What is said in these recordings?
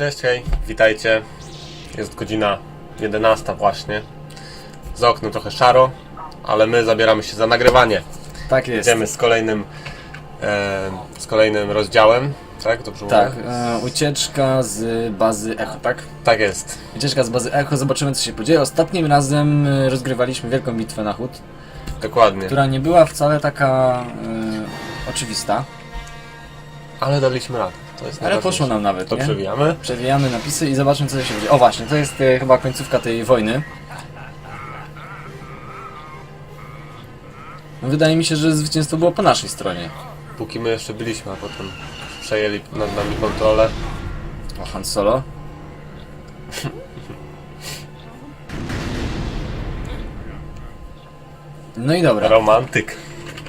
Cześć, hej, witajcie. Jest godzina 11 właśnie. Za oknem trochę szaro, ale my zabieramy się za nagrywanie. Tak jest. Idziemy z kolejnym, e, z kolejnym rozdziałem, tak? Dobrze Tak, mówię? e, ucieczka z bazy Echo, tak? Tak jest. Ucieczka z bazy Echo, zobaczymy co się podzieje. Ostatnim razem e, rozgrywaliśmy wielką bitwę na chód, Dokładnie. która nie była wcale taka e, oczywista, Ale daliśmy radę. To jest ale poszło nam nawet, To nie? przewijamy. Przewijamy napisy i zobaczmy co się dzieje. O właśnie, to jest e, chyba końcówka tej wojny. No, Wydaje mi się, że zwycięstwo było po naszej stronie. Póki my jeszcze byliśmy, a potem przejęli nad nami kontrolę. O, Han Solo. No i dobra. Romantyk.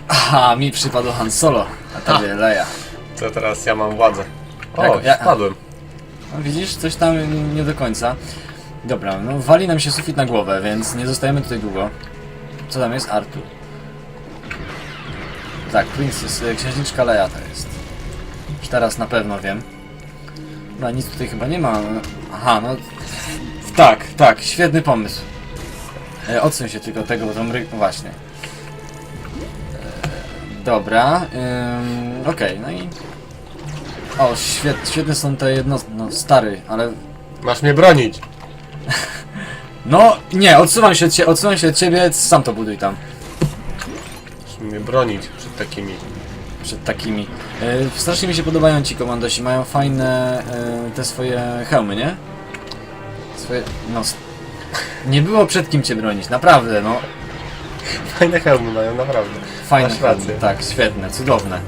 Aha, mi przypadł Han Solo, a tobie Leia. To teraz ja mam władzę. O, Jak- ja- spadłem. No widzisz, coś tam nie do końca. Dobra, no wali nam się sufit na głowę, więc nie zostajemy tutaj długo. Co tam jest? Artur. Tak, Princess, y, księżniczka Leia to jest. Już teraz na pewno wiem. No nic tutaj chyba nie ma. Aha, no... Tak, tak, świetny pomysł. E, odsuń się tylko tego, bo to mry... no Właśnie. E, dobra, ym, okej, no i... O, świet, świetne są te jednostki, no stary, ale... Masz mnie bronić. No, nie, odsuwam się od ciebie, odsuwam się od ciebie, sam to buduj tam. Masz mnie bronić przed takimi. Przed takimi. E, strasznie mi się podobają ci komandosi, mają fajne e, te swoje hełmy, nie? Swoje, no... Nie było przed kim cię bronić, naprawdę, no. Fajne hełmy mają, naprawdę. Fajne Masz hełmy, rację. tak, świetne, cudowne.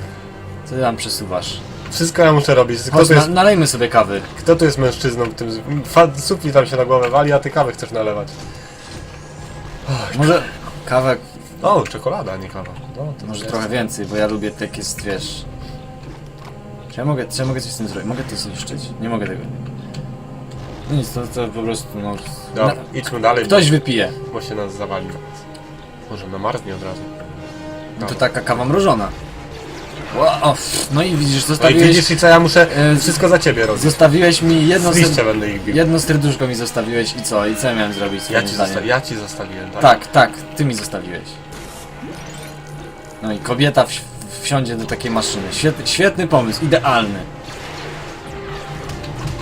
Co ty tam przesuwasz? Wszystko ja muszę robić. Kto Chodź, tu jest, na, nalejmy sobie kawy. kto tu jest mężczyzną w tym... z- Fa, tam się na głowę wali, a ty kawę chcesz nalewać. Może kawę, O, czekolada, nie kawa. No, to może jest- trochę więcej, bo ja lubię takie, wiesz... Czy ja mogę, czy ja mogę coś z tym zrobić? Mogę to zniszczyć? Nie mogę tego. No nic, to, to po prostu, no... Dobra, na, idźmy dalej, ktoś wypije. bo, bo się nas zawali. Może namarznie od razu. No to taka kawa mrożona. Wow, no i widzisz, No i zostawiłeś, widzisz i co ja muszę e, wszystko za ciebie robić. zostawiłeś mi jedno, Z liścia będę ich bił. jedno serduszko mi zostawiłeś i co? I co ja miałem zrobić Ja swoim ci, zdaniem? zosta- ja ci zostawiłem, tak? Tak, tak, ty mi zostawiłeś. No i kobieta wsi- wsiądzie do takiej maszyny. Świetny, świetny pomysł, idealny.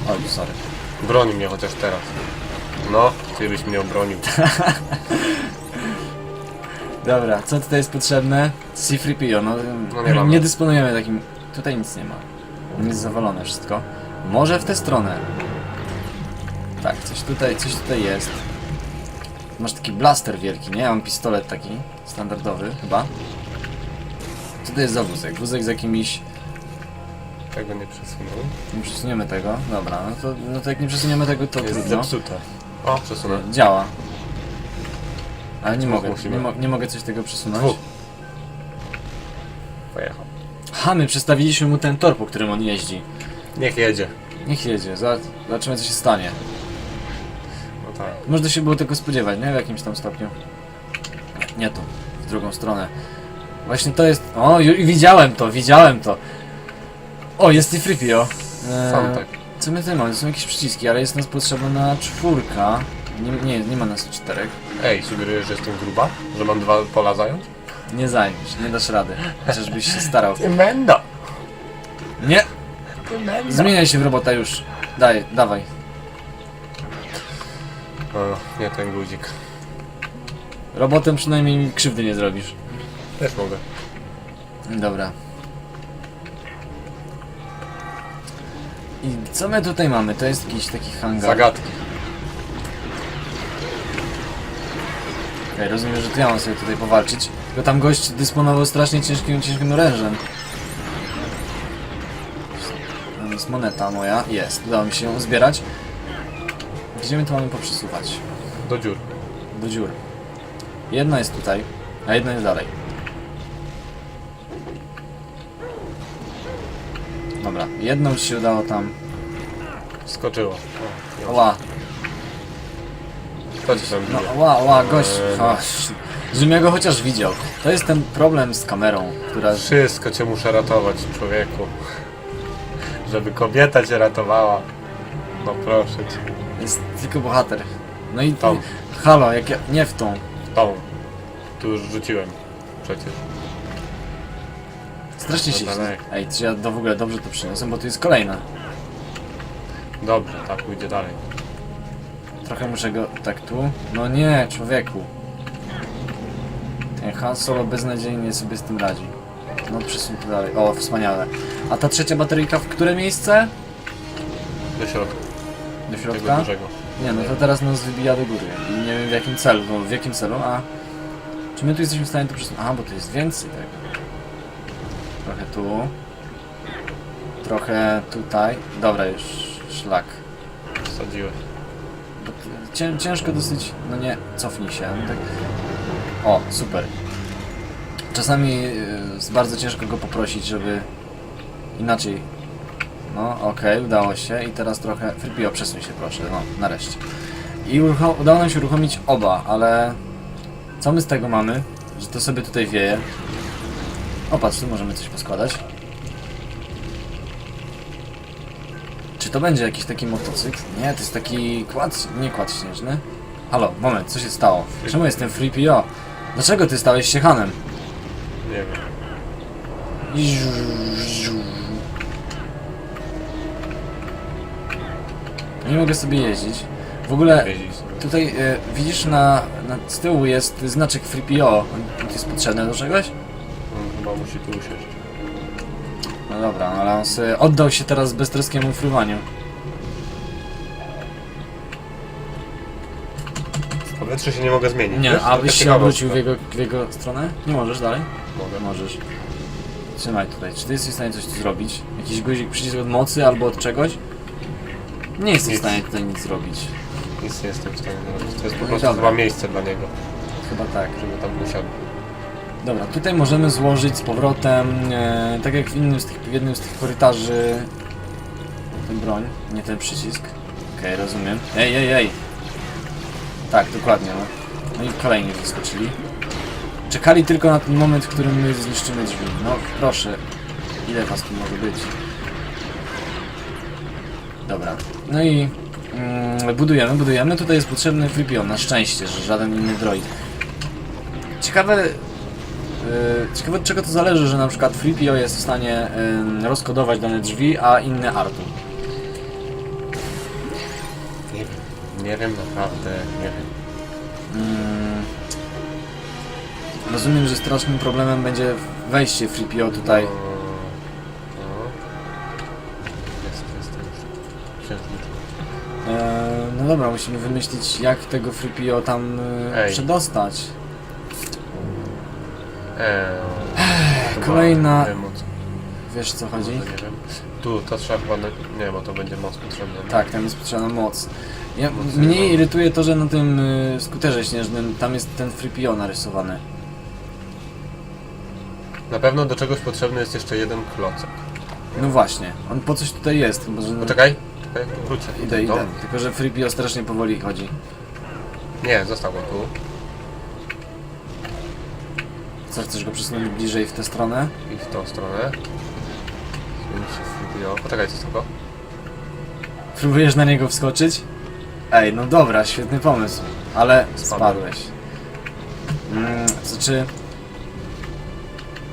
Oj, sorry. Broni mnie chociaż teraz. No, ty byś mnie obronił. Dobra, co tutaj jest potrzebne? C3PO, no, No nie mamy. nie dysponujemy takim... Tutaj nic nie ma. Jest zawalone wszystko. Może w tę stronę. Tak, coś tutaj, coś tutaj jest. Masz taki blaster wielki, nie? Ja mam pistolet taki, standardowy chyba. Co to jest za wózek? Wózek z jakimiś... Tego nie przesunął. Nie przesuniemy tego. Dobra, no to, no to jak nie przesuniemy tego, to Jest trudno. zepsute. O, przesunę. Działa. Ale nie mogę, nie, mo nie mogę coś tego przesunąć. Dwóch. Pojechał. Ha, my przestawiliśmy mu ten tor, po którym on jeździ. Niech jedzie. Niech jedzie, za- zobaczymy co się stanie. No tak. Można się było tego spodziewać, nie? W jakimś tam stopniu. Nie to, w drugą stronę. Właśnie to jest... O, ju- widziałem to, widziałem to. O, jest i Fripio. Sam tak. Co my tutaj mamy? To są jakieś przyciski, ale jest nas potrzebna czwórka. Nie, nie, nie ma nas czterech. Ej, sugerujesz, że jestem gruba? Że mam dwa pola zająć? Nie zajmiesz, nie dasz rady. Chociażbyś się starał. Ty mendo! Nie! Ty mendo! Zmieniaj się w robota już. Daj, dawaj. O, nie ten guzik. Robotem przynajmniej mi krzywdy nie zrobisz. Też mogę. Dobra. I co my tutaj mamy? To jest jakiś taki hangar. Zagadki. Okej, rozumiem, że to ja mam sobie tutaj powalczyć. Tylko tam gość dysponował strasznie ciężkim, ciężkim orężem. Tam jest moneta moja. Jest, udało mi się ją zbierać. Gdzie my to mamy poprzesuwać? Do dziur. Do dziur. Jedna jest tutaj, a jedna jest dalej. Dobra, jedną ci się udało tam. Skoczyło. O, Ła, Ci tam no ła, ła, gość. Eee, żebym ja go chociaż widział. To jest ten problem z kamerą, która... Wszystko cię muszę ratować, człowieku. Żeby kobieta cię ratowała. No proszę cię. Jest tylko bohater. No i Tą. halo, jak ja... nie w tą. W tą. Tu już rzuciłem. Przecież. Strasznie się... No dalej. Ej, czy ja do, w ogóle dobrze to przyniosłem, bo tu jest kolejna. Dobrze, tak pójdzie dalej. Trochę muszę go... tak tu? No nie, człowieku. Ten Han Solo beznadziejnie sobie z tym radzi. No przesuń to dalej. O, wspaniale. A ta trzecia bateryjka w które miejsce? Do środka. Do Tego środka? dużego. Nie, no to teraz nas wybija do góry. I nie wiem w jakim celu, no w jakim celu, a... Czy my tu jesteśmy w stanie to przesunąć? Aha, bo tu jest więcej tego. Trochę tu. Trochę tutaj. Dobra, już szlak. Wsadziłem. Cię, ciężko dosyć... No nie, cofnij się. No tak... O, super. Czasami y, jest bardzo ciężko go poprosić, żeby... Inaczej. No, okej, udało się. I teraz trochę... Fripio, przesuń się proszę, no, nareszcie. I udało nam się uruchomić oba, ale... Co my z tego mamy? Że to sobie tutaj wieje. O, patrz, tu możemy coś poskładać. Czy to będzie jakiś taki motocykl? Nie, to jest taki kład, nie kład śnieżny. Halo, moment, co się stało? Czemu jestem Free PO? Dlaczego ty stałeś się Hanem? Nie wiem. Nie mogę sobie jeździć. W ogóle tutaj e, widzisz na, na z tyłu jest znaczek Free PO. On on jest potrzebny do czegoś? On chyba musi tu usiąść. No dobra, no ale on sobie oddał się teraz beztroskiemu fruwaniu. W powietrzu się nie mogę zmienić. Nie, wiesz? a Taka byś się ciekawostka. obrócił w jego, w jego stronę? Nie możesz dalej? Mogę. Możesz. Trzymaj tutaj. Czy ty jesteś w stanie coś tu zrobić? Jakiś guzik, przycisk od mocy albo od czegoś? Nie jesteś w Nic. stanie tutaj nic zrobić. Nic nie jestem w stanie zrobić. To jest po No i prostu dobra. chyba miejsce dla niego, Chyba tak. żeby tam usiadł. Dobra, tutaj możemy złożyć z powrotem, e, tak jak w, innym z tych, w jednym z tych korytarzy, tę broń, nie ten przycisk. Okej, rozumiem. Ej, ej, ej! Tak, dokładnie, no. No i kolejni wyskoczyli. Czekali tylko na ten moment, w którym my zniszczymy drzwi. No, proszę. Ile was tu może być? Dobra. No i mm, budujemy, budujemy. Tutaj jest potrzebny Freepion, na szczęście, że żaden inny droid. Ciekawe, Ciekawe od czego to zależy, że na przykład FreePO jest w stanie rozkodować dane drzwi, a inne Artu. Nie wiem. Nie wiem, naprawdę nie wiem. Mm. Rozumiem, że strasznym problemem będzie wejście FreePO tutaj. No, no. Jest, jest, jest. Yy, no dobra, musimy wymyślić jak tego FreePO tam yy, Ej. przedostać. Eee, kolejna- Wiesz co chodzi? może nie wiem. Tu, to trzeba chyba... Nie, bo to będzie moc potrzebna. Tak, tam jest potrzebna moc. Ja, Moc mnie irytuje to, że na tym yy, skuterze śnieżnym tam jest ten FreePO narysowany. Na pewno do czegoś potrzebny jest jeszcze jeden klocek. No właśnie, on po coś tutaj jest, chyba że... Poczekaj, czekaj, wrócę. Idę, idę. Tylko, że FreePO strasznie powoli chodzi. Nie, został go tu. Co, chcesz go przesunąć bliżej w tę stronę? I w tą stronę. Zmienić się w video. Poczekaj, co tego? Próbujesz na niego wskoczyć? Ej, no dobra, świetny pomysł. Ale Spadłem. spadłeś. Mm, znaczy...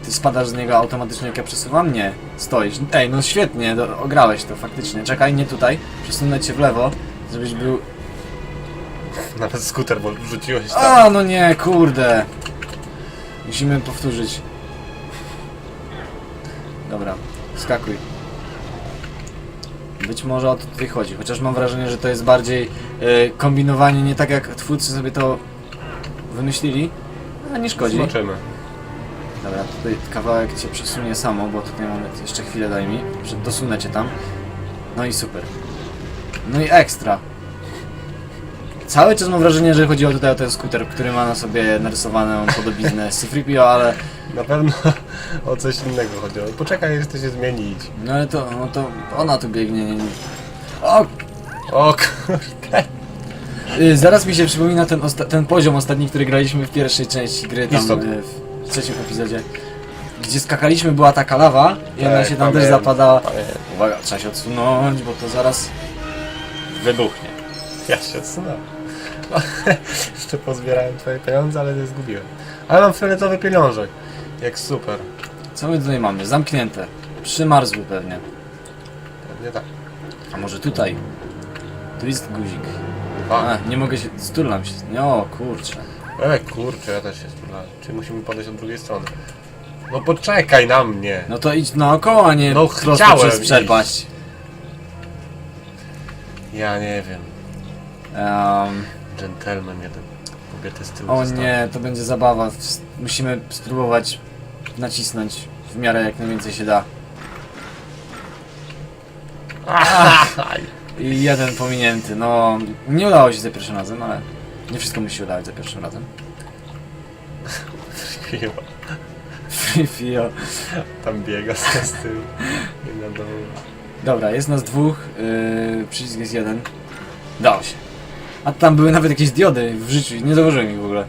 Ty spadasz z niego automatycznie jak ja przesuwam? Nie. Stoisz. Ej, no świetnie, do, ograłeś to faktycznie. Czekaj, nie tutaj. Przesunę cię w lewo, żebyś był... Nawet skuter, bo wrzuciłeś tam. A, no nie, kurde. Musimy powtórzyć. Dobra, skakuj. Być może o to tutaj chodzi, chociaż mam wrażenie, że to jest bardziej e, kombinowanie nie tak jak twórcy sobie to wymyślili, a nie szkodzi. Zobaczymy. Dobra, tutaj kawałek cię przesunie samo, bo tutaj mamy jeszcze chwilę daj mi, że dosunę cię tam. No i super. No i ekstra. Cały czas mam wrażenie, że chodzi o tutaj o ten skuter, który ma na sobie narysowaną podobiznę Freepio, ale Na pewno o coś innego chodziło. Poczekaj, jeszcze się zmienić. no ale to, no to ona tu biegnie. Nie. O! O kurde. Y, zaraz mi się przypomina ten, osta- ten poziom ostatni, który graliśmy w pierwszej części gry, tam Istotnie. y, w trzecim epizodzie. Gdzie skakaliśmy, była taka lawa i ona Tak, się tam też pamiętam, zapadała. Uwaga, trzeba się odsunąć, bo to zaraz... wybuchnie. Ja się odsunąłem. Jeszcze pozbierałem twoje pieniądze, ale nie zgubiłem. Ale mam fioletowy pieniążek. Jak super. Co my tutaj mamy? Zamknięte. Przymarzły pewnie. Pewnie tak. A może tutaj? Tu jest guzik. A, A, nie mogę się... Sturlam się. O kurczę. e, kurczę, ja też się spróbowałem. Czyli musimy podejść od drugiej strony. No poczekaj na mnie. No to idź naokoło, a nie No, prosto chciałem przez iść. przepaść. Ja nie wiem. Um, Gentleman jeden. Kobiety z tyłu o zostały. nie, to będzie zabawa. Musimy spróbować nacisnąć w miarę jak najwięcej się da. Aj. I jeden pominięty. No, nie udało się za pierwszym razem, ale nie wszystko musi się udawać za pierwszym razem. Free Fio. Tam biega z tyłu. I na dole. Dobra, jest nas dwóch, yy, przycisk jest jeden. Dało się. A tam były nawet jakieś diody w życiu, nie zauważyłem ich w ogóle.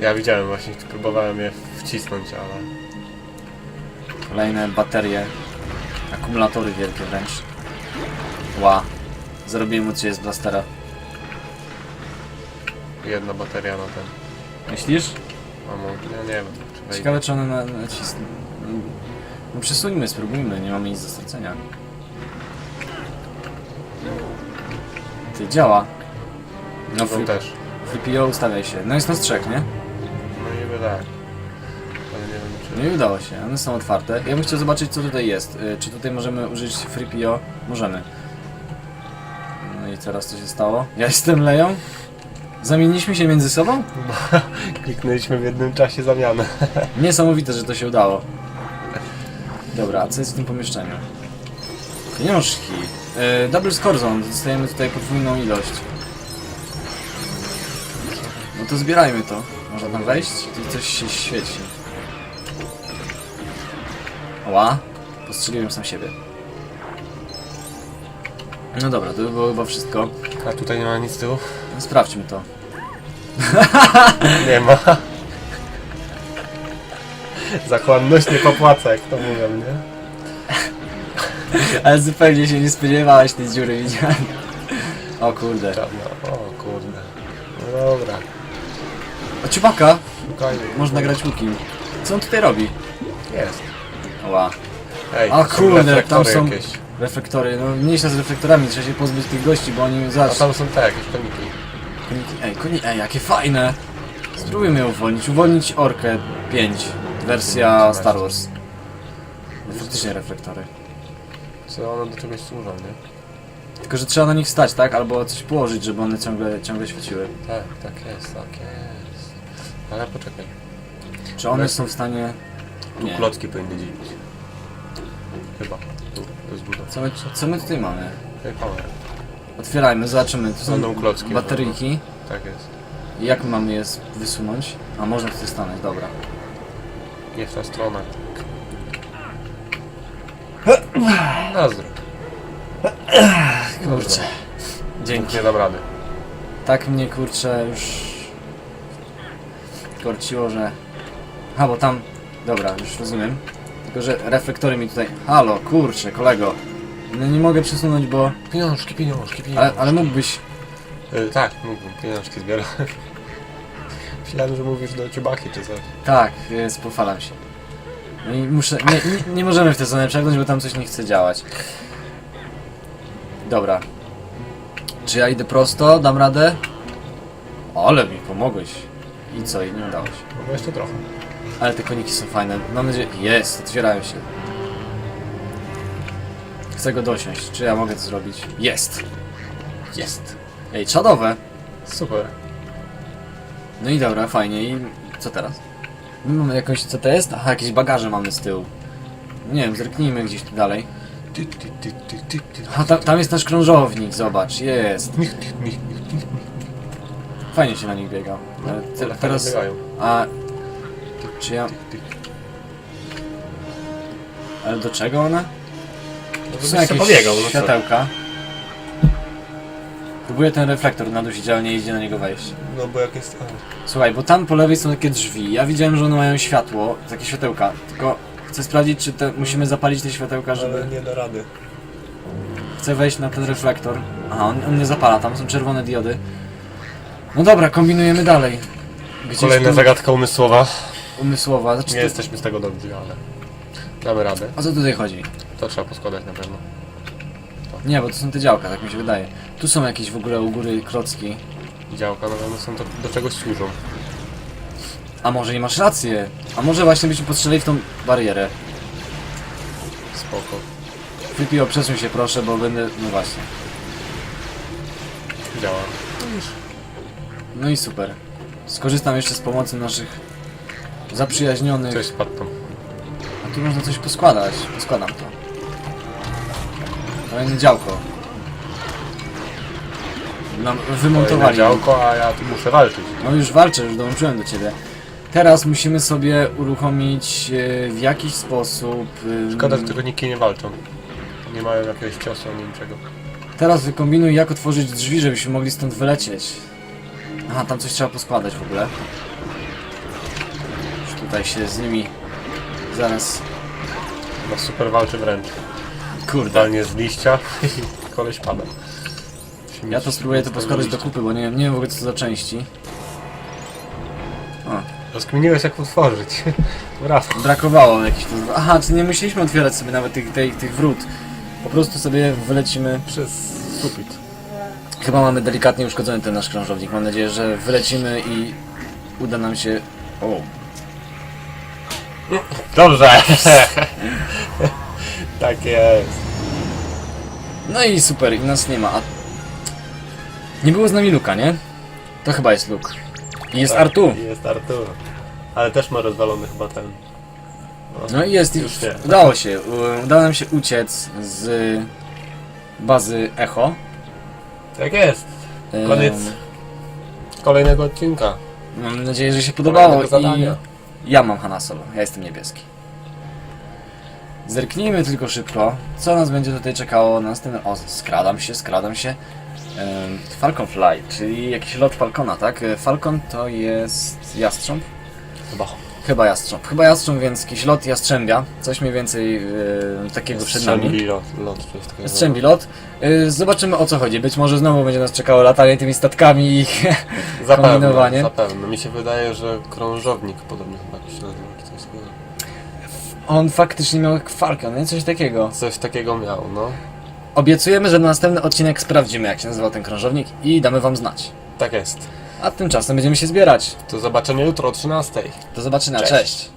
Ja widziałem właśnie, próbowałem je wcisnąć, ale... Kolejne baterie, akumulatory wielkie wręcz. Ła. Zarobiłem mu 30 z blastera. Jedna bateria na ten. Myślisz? Mamo, ja nie wiem. Czy wejdzie. Ciekawe czy one na, nacisną. No przesuńmy, spróbujmy, nie mamy nic do stracenia. Ty, działa. No free, też. PO ustawiaj się. No jest nas trzech, nie? No niby tak. Ale nie wiem czy... No udało się, one są otwarte. Ja bym chciał zobaczyć co tutaj jest. Y, Czy tutaj możemy użyć free PO? Możemy. No i teraz co się stało? Ja jestem Leją? Zamieniliśmy się między sobą? Kliknęliśmy w jednym czasie zamianę. Niesamowite, że to się udało. Dobra, a co jest w tym pomieszczeniu? Pieniążki. Yy, double score zone. Dostajemy tutaj podwójną ilość. No to zbierajmy to. Można tam wejść? Tu coś się świeci. Ła. Postrzeliłem sam siebie. No dobra, to by było chyba wszystko. A tutaj nie ma nic z tyłu? Sprawdźmy to. Nie ma. Zachłanność nie popłaca, jak to mówią, nie? Ale zupełnie się nie spodziewałeś tej dziury, widziałem. O kurde. Czarno. O kurde. No dobra. Ciupaka! Można grać łukiem. Co on tutaj robi? Jest. Ła. Ej, A to są kurde, tam reflektory są jakieś. reflektory. No mniejsza z reflektorami, trzeba się pozbyć tych gości, bo oni A zaraz... tam są te jakieś koniki. Koniki, ej, koni, ej, jakie fajne! Spróbujmy je uwolnić. Uwolnić Orkę 5. Wersja Star Wars. Faktycznie reflektory. Co one do czegoś służą, nie? Tylko, że trzeba na nich stać, tak? Albo coś położyć, żeby one ciągle, ciągle świeciły. Tak, tak jest, tak jest. Ale poczekaj. Czy one są w stanie... Tu Nie. klocki powinny dzielić. Chyba. Tu, to jest budowa. Co my, co my tutaj mamy? Ej, power. Otwierajmy, zobaczymy. Tu są Będą klocki. bateryjki. Tak jest. Jak mamy je wysunąć? A można tutaj stanąć, dobra. Nie w tę stronę. Na zdrowie. Kurczę. Dzięki. Nie dam rady. Tak mnie kurczę już korciło, że... A, bo tam... Dobra, już rozumiem. Tylko, że reflektory mi tutaj... Halo, kurczę, kolego. No nie mogę przesunąć, bo... Pieniążki, pieniążki, pieniążki. Ale, ale mógłbyś... Y, tak, mógłbym. Pieniążki zbierać. Myślałem, że mówisz do ciubaki czy coś. Tak, y, spofalam się. No i muszę... Nie, nie, nie możemy w tę stronę przegnąć, bo tam coś nie chce działać. Dobra. Czy ja idę prosto? Dam radę? Ale mi pomogłeś. I co? I nie udało się. No jeszcze trochę. Ale te koniki są fajne. Mam nadzieję... Jest, otwierają się. Chcę go dosiąść. Czy ja mogę to zrobić? Jest! Jest. Ej, czadowe! Super. No i dobra, fajnie. I co teraz? My mamy jakąś... Co to jest? Aha, jakieś bagaże mamy z tyłu. Nie wiem, zerknijmy gdzieś tu dalej. Ty, ty, ty, ty, ty, ty. A tam, tam jest nasz krążownik, zobacz, jest. Fajnie się na nich biega. Te, Ale teraz... biegają. A... Czy ja... Ale do czego one? No, żebyś są jakieś pobiegał, no co? światełka. Próbuję ten reflektor nadusić, ale nie idzie na niego wejść. No bo jak jest... Słuchaj, bo tam po lewej są takie drzwi. Ja widziałem, że one mają światło, takie światełka. Tylko chcę sprawdzić, czy te, musimy zapalić te światełka, żeby... Ale nie da rady. Chcę wejść na ten reflektor. Aha, on, on nie zapala, tam są czerwone diody. No dobra, kombinujemy dalej. Gdzieś Kolejna tu zagadka umysłowa. umysłowa. Znaczy, Nie to- jesteśmy z tego dobrzy, ale damy radę. O co tutaj chodzi? To trzeba poskładać na pewno. Nie, bo to są te działka, tak mi się wydaje. Tu są jakieś w ogóle u góry klocki. Działka na pewno są do, do czegoś służą. A może nie masz rację? A może właśnie byśmy postrzelili w tą barierę? Spoko. Wypiło, przesuń się proszę, bo będę... No właśnie. Działa. No i super. Skorzystam jeszcze z pomocy naszych zaprzyjaźnionych. Coś spadł tam. A tu można coś poskładać. Poskładam to. Kolejne działko. Nam wymontowali. działko, a ja tu muszę walczyć. No już walczę, już dołączyłem do ciebie. Teraz musimy sobie uruchomić e, w jakiś sposób. e, Szkoda, że tylko nikt nie walczą. Nie mają jakiegoś ciosu ani niczego. Teraz wykombinuj jak otworzyć drzwi, żebyśmy mogli stąd wylecieć. Aha, tam coś trzeba poskładać w ogóle. Już tutaj się z nimi zaraz... No super walczy wręcz. Kurde. Dalnie z liścia i koleś pada. Ja to spróbuję to poskładać do kupy, bo nie, nie wiem w ogóle co to za części. Rozkminiłeś jak utworzyć. Brawo. brakowało jakichś... Aha, czy nie musieliśmy otwierać sobie nawet tych, tych, tych wrót. Po prostu sobie wylecimy... Przez sufit. Chyba mamy delikatnie uszkodzony ten nasz krążownik. Mam nadzieję, że wylecimy i uda nam się... O, Dobrze. tak jest. No i super, i nas nie ma. A... Nie było z nami Luka, nie? To chyba jest Luke. I jest Tak, Artu. Jest Artur. Ale też ma rozwalony chyba ten. No i jest. Już nie. Udało się. u- Udało nam się uciec z bazy Echo. Tak jest. Koniec kolejnego odcinka. Mam nadzieję, że się podobało. Kolejnego I zadania. ja mam Hanna Solo. Ja jestem niebieski. Zerknijmy tylko szybko, co nas będzie tutaj czekało na następnym... O, skradam się, skradam się. Em, Falcon Fly, czyli jakiś lot Falcona, tak? E, Falcon to jest jastrząb? Chyba. Chyba jastrząb. Chyba jastrząb, więc jakiś lot jastrzębia. Coś mniej więcej e, takiego przed nami. Strzębi lot, lot coś takiego. Jastrzębi lot. E, zobaczymy o co chodzi. Być może znowu będzie nas czekało latanie tymi statkami i Zapewne, kombinowanie. zapewne. Mi się wydaje, że krążownik podobnie chyba jakiś nazywa, czy coś takiego. on faktycznie miał Falcon, nie? Coś takiego. Coś takiego miał, no. Obiecujemy, że na następny odcinek sprawdzimy jak się nazywał ten krążownik i damy wam znać. Tak jest. A tymczasem będziemy się zbierać. Do zobaczenia jutro o 13. Do zobaczenia, Cześć. cześć.